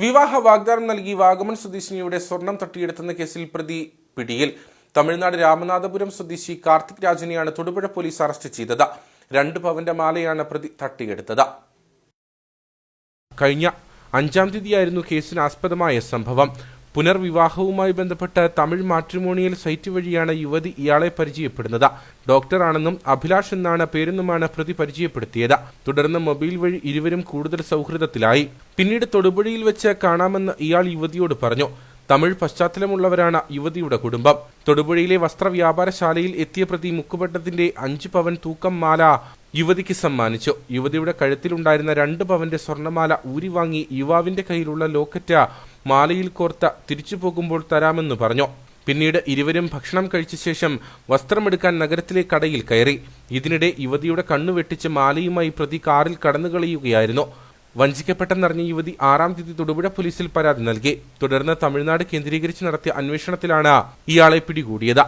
വിവാഹ വാഗ്ദാനം നൽകി വാഗമൺ സ്വദേശിനിയുടെ സ്വർണം തട്ടിയെടുത്തുന്ന കേസിൽ പ്രതി പിടിയിൽ. തമിഴ്നാട് രാമനാഥപുരം സ്വദേശി കാർത്തിക് രാജിനെയാണ് തൊടുപുഴ പോലീസ് അറസ്റ്റ് ചെയ്തത്. രണ്ട് പവന്റെ മാലയാണ് പ്രതി തട്ടിയെടുത്തത്. കഴിഞ്ഞ അഞ്ചാം തീയതിയായിരുന്നു കേസിന് ആസ്പദമായ സംഭവം. പുനർവിവാഹവുമായി ബന്ധപ്പെട്ട് തമിഴ് മാട്രിമോണിയൽ സൈറ്റ് വഴിയാണ് യുവതി ഇയാളെ പരിചയപ്പെടുന്നത്. ഡോക്ടറാണെന്നും അഭിലാഷ് എന്നാണ് പേരെന്നുമാണ് പ്രതി പരിചയപ്പെടുത്തിയത്. തുടർന്ന് മൊബൈൽ വഴി ഇരുവരും കൂടുതൽ സൗഹൃദത്തിലായി. പിന്നീട് തൊടുപുഴയിൽ വെച്ച് കാണാമെന്ന് ഇയാൾ യുവതിയോട് പറഞ്ഞു. തമിഴ് പശ്ചാത്തലമുള്ളവരാണ് യുവതിയുടെ കുടുംബം. തൊടുപുഴയിലെ വസ്ത്രവ്യാപാരശാലയിൽ എത്തിയ പ്രതി മുക്കുപട്ടത്തിന്റെ അഞ്ച് പവൻ തൂക്കം മാല യുവതിക്ക് സമ്മാനിച്ചു. യുവതിയുടെ കഴുത്തിലുണ്ടായിരുന്ന രണ്ട് പവന്റെ സ്വർണമാല ഊരിവാങ്ങി യുവാവിന്റെ കയ്യിലുള്ള ലോക്കറ്റ മാലയിൽ കോർത്ത തിരിച്ചു പോകുമ്പോൾ തരാമെന്ന് പറഞ്ഞു. പിന്നീട് ഇരുവരും ഭക്ഷണം കഴിച്ച ശേഷം വസ്ത്രമെടുക്കാൻ നഗരത്തിലെ കടയിൽ കയറി. ഇതിനിടെ യുവതിയുടെ കണ്ണു വെട്ടിച്ച് മാലയുമായി പ്രതി കാറിൽ കടന്നുകളയുകയായിരുന്നു. വഞ്ചിക്കപ്പെട്ടെന്നറിഞ്ഞ യുവതി ആറാം തീയതി തൊടുപുഴ പോലീസിൽ പരാതി നൽകി. തുടർന്ന് തമിഴ്നാട് കേന്ദ്രീകരിച്ച് നടത്തിയ അന്വേഷണത്തിലാണ് ഇയാളെ പിടികൂടിയത്.